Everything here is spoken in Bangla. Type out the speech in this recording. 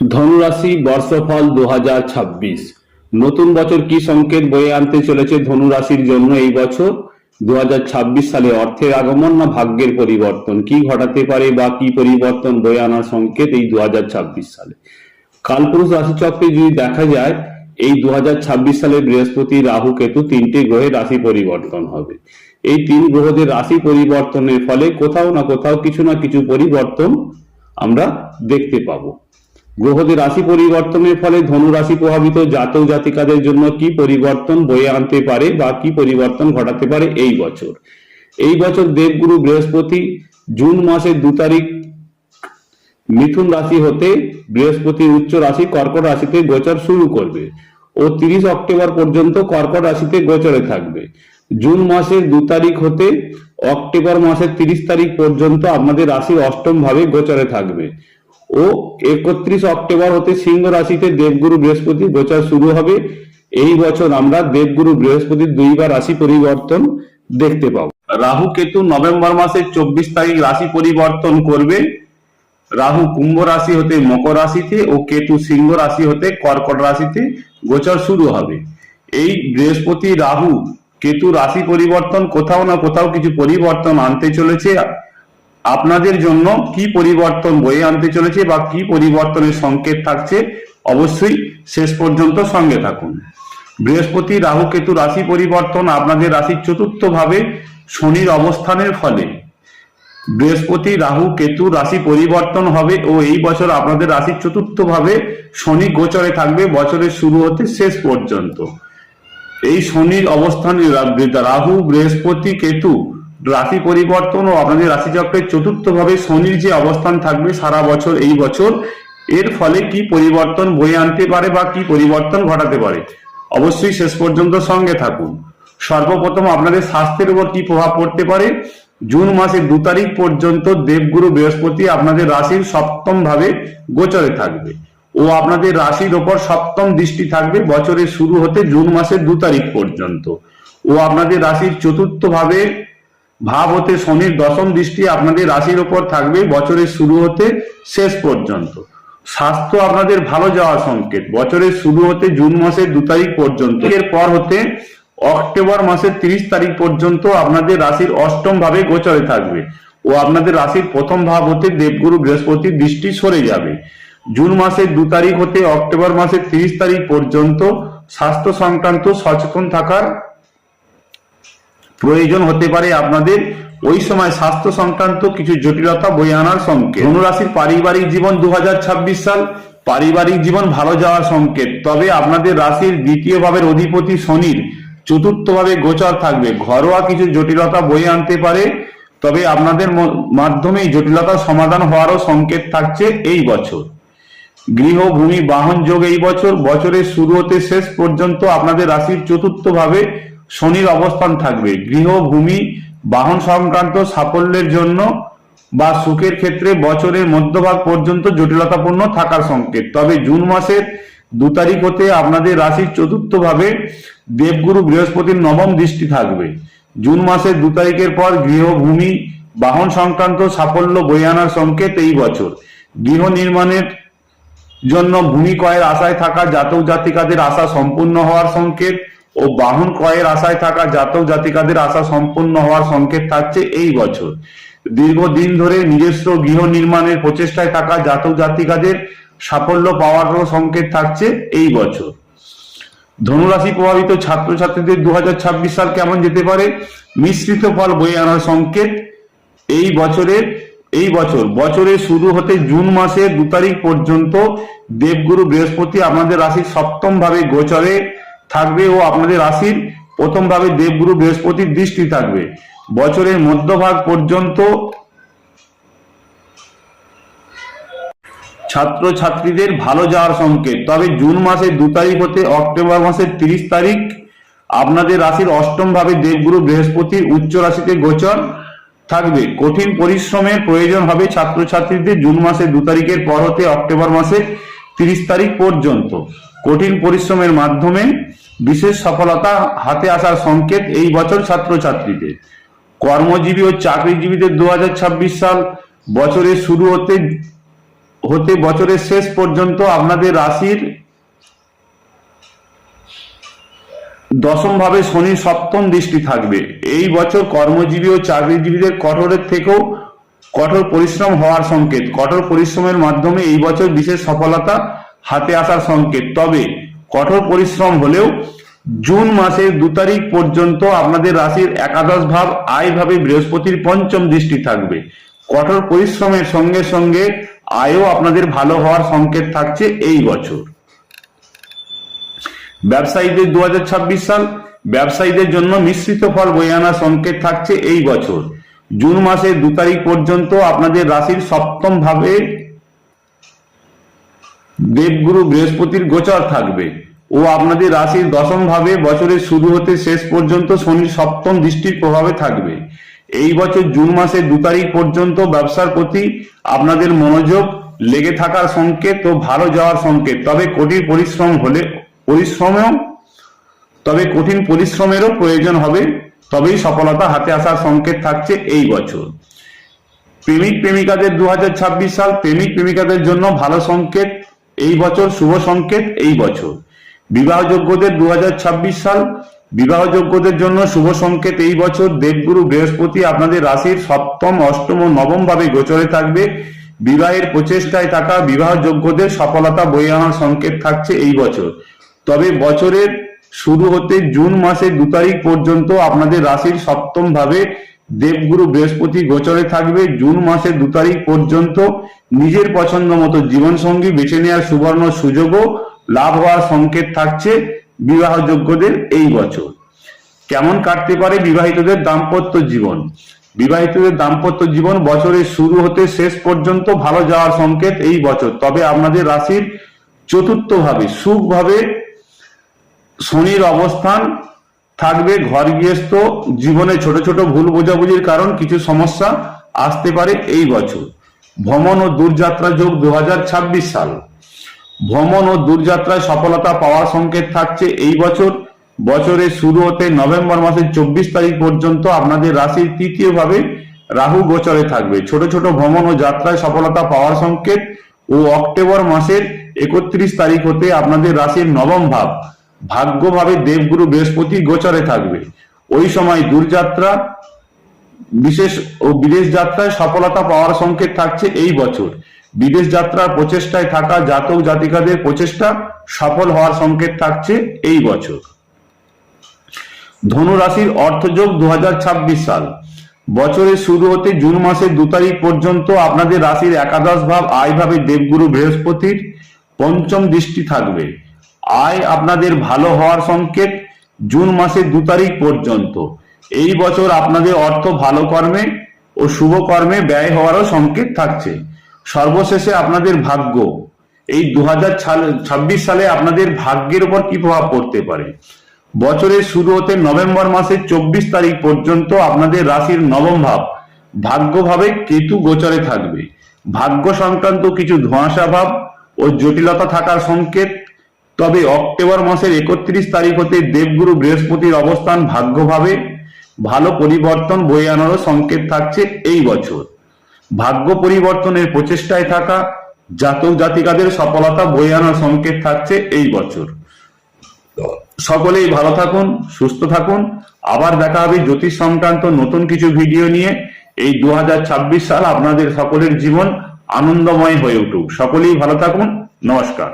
ধনুরাশি বর্ষফল দু হাজার ছাব্বিশ। নতুন বছর কি সংকেত বয়ে আনতে চলেছে ধনুরাশির জন্য এই বছর? দু হাজার ছাব্বিশ সালে অর্থের আগমন না ভাগ্যের পরিবর্তন? কি ঘটাতে পারে বা কি পরিবর্তন বয়ে আনার সংকেত এই দু সালে? কালপুরুষ রাশিচক্রে যদি দেখা যায়, এই দু হাজার ছাব্বিশ সালে বৃহস্পতি, রাহু, কেতু তিনটে গ্রহের রাশি পরিবর্তন হবে। এই তিন গ্রহদের রাশি পরিবর্তনের ফলে কোথাও না কোথাও কিছু না কিছু পরিবর্তন আমরা দেখতে পাবো। গ্রহদের রাশি পরিবর্তনের ফলে ধনু রাশি প্রভাবিত জাতক জাতিকাদের জন্য কি পরিবর্তন বয়ে আনতে পারে বা কি পরিবর্তন ঘটাতে পারে এই বছর? এই বছর দেবগুরু বৃহস্পতি, জুন মাসের দু তারিখ, মিথুন রাশি হতে বৃহস্পতি উচ্চ রাশি, কর্কট রাশিতে গোচর শুরু করবে ও তিরিশ অক্টোবর পর্যন্ত কর্কট রাশিতে গোচরে থাকবে। জুন মাসের দু তারিখ হতে অক্টোবর মাসের তিরিশ তারিখ পর্যন্ত আপনাদের রাশি অষ্টম ভাবে গোচরে থাকবে। ও একত্রিশ অক্টোবর হতে সিংহ রাশিতে দেবগুরু বৃহস্পতি গোচর শুরু হবে। এই বছর আমরা দেবগুরু বৃহস্পতির দুইবার রাশি পরিবর্তন দেখতে পাবো। রাহু কেতু নভেম্বর মাসের চব্বিশ তারিখ রাশি পরিবর্তন করবে। রাহু কুম্ভ রাশি হতে মকর রাশিতে ও কেতু সিংহ রাশি হতে কর্কট রাশিতে গোচর শুরু হবে। এই বৃহস্পতি রাহু কেতু রাশি পরিবর্তন কোথাও না কোথাও কিছু পরিবর্তন আনতে চলেছে। আপনাদের জন্য কি পরিবর্তন বয়ে আনতে চলেছে বা কি পরিবর্তনের সংকেত থাকছে, অবশ্যই শেষ পর্যন্ত সঙ্গে থাকুন। বৃহস্পতি রাহু কেতু রাশি পরিবর্তন আপনাদের রাশির চতুর্থ ভাবে শনির অবস্থানের ফলে। বৃহস্পতি রাহু কেতু রাশি পরিবর্তন হবে ও এই বছর আপনাদের রাশির চতুর্থ ভাবে শনি গোচরে থাকবে, বছরের শুরু হতে শেষ পর্যন্ত। এই শনির অবস্থান রাহু, বৃহস্পতি, কেতু রাশি পরিবর্তন ও আপনাদের রাশিচক্রের চতুর্থ ভাবে শনির যে অবস্থান থাকবে সারা বছর, এই বছর, এর ফলে কি পরিবর্তন বয়ে আনতে পারে বা কি পরিবর্তন ঘটাতে পারে? অবশ্যই শেষ পর্যন্ত সঙ্গে থাকুন। সর্বপ্রথম আপনাদের স্বাস্থ্যের উপর কি প্রভাব পড়তে পারে? জুন মাসের দু তারিখ পর্যন্ত দেবগুরু বৃহস্পতি আপনাদের রাশির সপ্তম ভাবে গোচরে থাকবে ও আপনাদের রাশির ওপর সপ্তম দৃষ্টি থাকবে বছরের শুরু হতে জুন মাসের দু তারিখ পর্যন্ত ও আপনাদের রাশির চতুর্থ ভাবে ভাব হতে শনির দশম দৃষ্টি আপনাদের রাশির ওপর থাকবে, বছরের শুরু হতে শেষ পর্যন্ত। স্বাস্থ্য আপনাদের ভালো যাওয়ার সংকেত, বছরের শুরু হতে জুন মাসের দু তারিখ পর্যন্ত। এর পর হতে অক্টোবর মাসের তিরিশ তারিখ পর্যন্ত আপনাদের রাশির অষ্টম ভাবে গোচরে থাকবে ও আপনাদের রাশির প্রথম ভাব হতে দেবগুরু বৃহস্পতির দৃষ্টি সরে যাবে। জুন মাসের দু তারিখ হতে অক্টোবর মাসের তিরিশ তারিখ পর্যন্ত স্বাস্থ্য সংক্রান্ত সচেতন থাকার প্রয়োজন হতে পারে আপনাদের। ওই সময় স্বাস্থ্য সংক্রান্ত কিছু জটিলতা বয়ে আনার সংকেত। ধনুরাশির পারিবারিক জীবন দুহাজার ছাব্বিশ সাল, পারিবারিক জীবন ভালো যাওয়ার সংকেত। তবে আপনাদের রাশির দ্বিতীয় ভাবের অধিপতি শনির চতুর্থ ভাবে গোচর থাকবে। ঘরোয়া কিছু জটিলতা বয়ে আনতে পারে, তবে আপনাদের মাধ্যমেই জটিলতার সমাধান হওয়ারও সংকেত থাকছে এই বছর। গৃহ, ভূমি, বাহন যোগ এই বছর। বছরের শুরু হতে শেষ পর্যন্ত আপনাদের রাশির চতুর্থ ভাবে শনির অবস্থান থাকবে। গৃহ, ভূমি, বাহন সংক্রান্ত সাফল্যের জন্য বা সুখের ক্ষেত্রে বছরের মধ্যভাগ পর্যন্ত জটিলতাপূর্ণ থাকার সংকেত। তবে জুন মাসের দু তারিখ হতে আপনাদের রাশির চতুর্থ ভাবে দেবগুরু বৃহস্পতির নবম দৃষ্টি থাকবে। জুন মাসের দু তারিখের পর গৃহভূমি বাহন সংক্রান্ত সাফল্য বয়ে আনার সংকেত এই বছর। গৃহ নির্মাণের জন্য ভূমি ক্রয়ের আশায় থাকা জাতক জাতিকাদের আশা সম্পূর্ণ হওয়ার সংকেত। ও বাহন ক্রয়ের আশায় থাকা জাতক জাতিকাদের আশা সম্পূর্ণ হওয়ার সংকেত থাকছে এই বছর। দীর্ঘদিন ধরে নিজস্ব গৃহ নির্মাণের প্রচেষ্টায় থাকা জাতক জাতিকাদের সাফল্য পাওয়ারও সংকেত থাকছে এই বছর। ধনুরাশি প্রভাবিত ছাত্রছাত্রীদের দু হাজার ছাব্বিশ সাল কেমন যেতে পারে? মিশ্রিত ফল বয়ে আনার সংকেত এই বছরের, এই বছর। বছরের শুরু হতে জুন মাসের দু তারিখ পর্যন্ত দেবগুরু বৃহস্পতি আমাদের রাশির সপ্তম ভাবে গোচরে। থাকবে ও আপনাদের রাশির প্রথম ভাবে দেবগুরু বৃহস্পতির দৃষ্টি থাকবে। বছরের মধ্যভাগ পর্যন্ত ছাত্র ছাত্রীদের ভালো যাওয়ার সংকেত। তবে জুন মাসের দু তারিখ হতে অক্টোবর মাসের তিরিশ তারিখ আপনাদের রাশির অষ্টম ভাবে দেবগুরু বৃহস্পতির উচ্চ রাশিতে গোচর থাকবে। কঠিন পরিশ্রমের প্রয়োজন হবে ছাত্রছাত্রীদের জুন মাসের দু তারিখের পর হতে অক্টোবর মাসের তিরিশ তারিখ পর্যন্ত। কঠিন পরিশ্রমের মাধ্যমে বিশেষ সফলতা হাতে আসার সংকেত এই বছর ছাত্রছাত্রীদের। কর্মজীবী ও চাকরিজীবীদের দু হাজার ছাব্বিশ সাল বছরের শুরু হতে হতে বছরের শেষ পর্যন্ত আপনাদের রাশির দশম ভাবে শনির সপ্তম দৃষ্টি থাকবে। এই বছর কর্মজীবী ও চাকরিজীবীদের কঠোরের থেকেও কঠোর পরিশ্রম হওয়ার সংকেত। কঠোর পরিশ্রমের মাধ্যমে এই বছর বিশেষ সফলতা হাতে আসার সংকেত। তবে কঠোর পরিশ্রম হলেও জুন মাসের দু তারিখ পর্যন্ত আপনাদের রাশির একাদশ ভাব আয় ভাবে বৃহস্পতির পঞ্চম দৃষ্টি থাকবে। কঠোর পরিশ্রমের সঙ্গে সঙ্গে আয়ও আপনাদের ভালো হওয়ার সংকেত থাকছে এই বছর। ব্যবসায়ীদের দু হাজার ছাব্বিশ সাল ব্যবসায়ীদের জন্য মিশ্রিত ফল বয়ে আনার সংকেত থাকছে এই বছর। জুন মাসের দু তারিখ পর্যন্ত আপনাদের রাশির সপ্তম ভাবে দেবগুরু বৃহস্পতির গোচর থাকবে। ও আপনাদের রাশির দশম ভাবে বছরের শুরু হতে শেষ পর্যন্ত শনির সপ্তম দৃষ্টির প্রভাবে থাকবে। এই বছর জুন মাসের দু তারিখ পর্যন্ত ব্যবসার প্রতি আপনাদের মনোযোগ লেগে থাকার সংকেত ও ভালো যাওয়ার সংকেত। তবে কঠিন পরিশ্রম হলে পরিশ্রমেও, তবে কঠিন পরিশ্রমেরও প্রয়োজন হবে। তবেই সফলতা হাতে আসার সংকেত থাকছে এই বছর। প্রেমিক প্রেমিকাদের দু হাজার ছাব্বিশ সাল প্রেমিক প্রেমিকাদের জন্য ভালো সংকেত। এই বছর শুভ সংকেত এই বছর। বিবাহযোগ্যদের দু হাজার ছাব্বিশ সাল, বিবাহযোগ্যদের জন্য শুভ সংকেত এই বছর। দেবগুরু বৃহস্পতি আপনাদের রাশির সপ্তম, অষ্টম ও নবম ভাবে গোচরে থাকবে। বিবাহের প্রচেষ্টায় থাকা বিবাহযোগ্যদের সফলতা বয়ে আনার সংকেত থাকছে এই বছর। তবে বছরের শুরু হতে জুন মাসের দু তারিখ পর্যন্ত আপনাদের রাশির সপ্তম ভাবে দেবগুরু বৃহস্পতি গোচরে থাকবে, জুন মাসের দু তারিখ পর্যন্ত নিজের পছন্দ মতো জীবনসঙ্গী বেছে নেওয়ার সুবর্ণ সুযোগও লাভ হওয়ার সংকেত থাকছে বিবাহযোগ্যদের এই বছর। কেমন কাটতে পারে বিবাহিতদের দাম্পত্য জীবন? বিবাহিতদের দাম্পত্য জীবন বছরের শুরু হতে শেষ পর্যন্ত ভালো যাওয়ার সংকেত এই বছর। তবে আপনাদের রাশির চতুর্থ ভাবে সুখ ভাবে শনির অবস্থান থাকবে, ঘর গৃহস্থ, জীবনে ছোট ছোট ভুল বোঝাবুঝির কারণ, কিছু সমস্যা আসতে পারে এই বছর। ভ্রমণ ও দূরযাত্রা যোগ দুহাজার ছাব্বিশ সাল। ভ্রমণ ও দূরযাত্রায় সফলতা পাওয়ার সংকেত থাকছে এই বছর। বছরের শুরু হতে নভেম্বর মাসের চব্বিশ তারিখ পর্যন্ত আপনাদের রাশির তৃতীয় ভাবে রাহু গোচরে থাকবে। ছোট ছোট ভ্রমণ ও যাত্রায় সফলতা পাওয়ার সংকেত ও অক্টোবর মাসের একত্রিশ তারিখ হতে আপনাদের রাশির নবম ভাব। ভাগ্যভাবে দেবগুরু বৃহস্পতি গোচরে থাকবে। ওই সময় দূরযাত্রা, বিশেষ ও বিদেশ যাত্রায় সফলতা পাওয়ার সংকেত থাকছে এই বছর। বিদেশ যাত্রার প্রচেষ্টায় থাকা জাতক জাতিকাদের প্রচেষ্টা সফল হওয়ার সংকেত থাকছে এই বছর। ধনু রাশির অর্থযোগ দু হাজার ছাব্বিশ সাল। বছরের শুরু হতে জুন মাসের দু তারিখ পর্যন্ত আপনাদের রাশির একাদশ ভাব আয় ভাবে দেবগুরু বৃহস্পতির পঞ্চম দৃষ্টি থাকবে। আয় আপনাদের ভালো হওয়ার সংকেত জুন মাসের দু তারিখ পর্যন্ত। এই বছর আপনাদের অর্থ ভালো কর্মে ও শুভ কর্মে ব্যয় হওয়ারও সংকেত থাকছে। সর্বশেষে আপনাদের ভাগ্য। এই দু ছাব্বিশ সালে আপনাদের ভাগ্যের উপর কি প্রভাব পড়তে পারে? বছরের শুরু হতে নভেম্বর মাসের চব্বিশ তারিখ পর্যন্ত আপনাদের রাশির নবম ভাব, ভাগ্যভাবে কেতু গোচরে থাকবে। ভাগ্য সংক্রান্ত কিছু ধোঁয়াশা ভাব ও জটিলতা থাকার সংকেত তবে অক্টোবর মাসের একত্রিশ তারিখ হতে দেবগুরু বৃহস্পতির অবস্থান ভাগ্যভাবে ভালো পরিবর্তন বয়ে আনারও সংকেত থাকছে এই বছর। ভাগ্য পরিবর্তনের প্রচেষ্টায় থাকা জাতক জাতিকাদের সফলতা বয়ে আনার সংকেত থাকছে এই বছর। সকলেই ভালো থাকুন, সুস্থ থাকুন। আবার দেখা হবে জ্যোতিষ সংক্রান্ত নতুন কিছু ভিডিও নিয়ে। এই দু হাজার ছাব্বিশ সাল আপনাদের সকলের জীবন আনন্দময় হয়ে উঠুক। সকলেই ভালো থাকুন। নমস্কার।